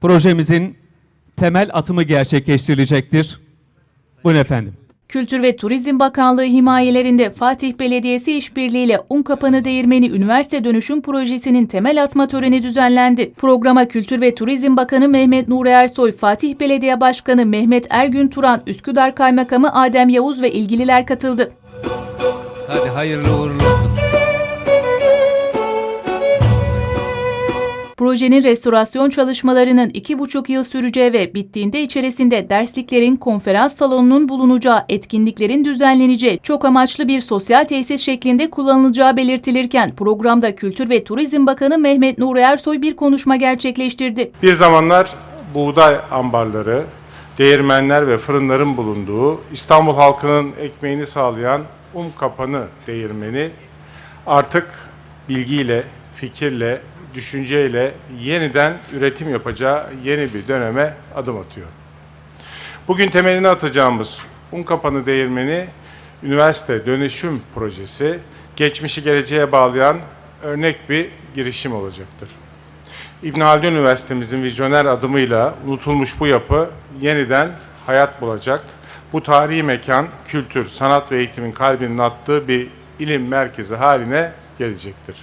projemizin temel atımı gerçekleştirilecektir. Buyurun efendim. Kültür ve Turizm Bakanlığı himayelerinde Fatih Belediyesi işbirliğiyle Unkapanı Değirmeni Üniversite Dönüşüm Projesi'nin temel atma töreni düzenlendi. Programa Kültür ve Turizm Bakanı Mehmet Nuri Ersoy, Fatih Belediye Başkanı Mehmet Ergün Turan, Üsküdar Kaymakamı Adem Yavuz ve ilgililer katıldı. Hadi hayırlı uğurlu olsun. Projenin restorasyon çalışmalarının iki buçuk yıl süreceği ve bittiğinde içerisinde dersliklerin, konferans salonunun bulunacağı, etkinliklerin düzenleneceği, çok amaçlı bir sosyal tesis şeklinde kullanılacağı belirtilirken programda Kültür ve Turizm Bakanı Mehmet Nuri Ersoy bir konuşma gerçekleştirdi. Bir zamanlar buğday ambarları, değirmenler ve fırınların bulunduğu İstanbul halkının ekmeğini sağlayan un kapanı değirmeni artık bilgiyle, fikirle, düşünceyle yeniden üretim yapacağı yeni bir döneme adım atıyor. Bugün temelini atacağımız un kapanı değirmeni üniversite dönüşüm projesi geçmişi geleceğe bağlayan örnek bir girişim olacaktır. İbn Haldun Üniversitemizin vizyoner adımıyla unutulmuş bu yapı yeniden hayat bulacak. Bu tarihi mekan kültür, sanat ve eğitimin kalbinin attığı bir ilim merkezi haline gelecektir.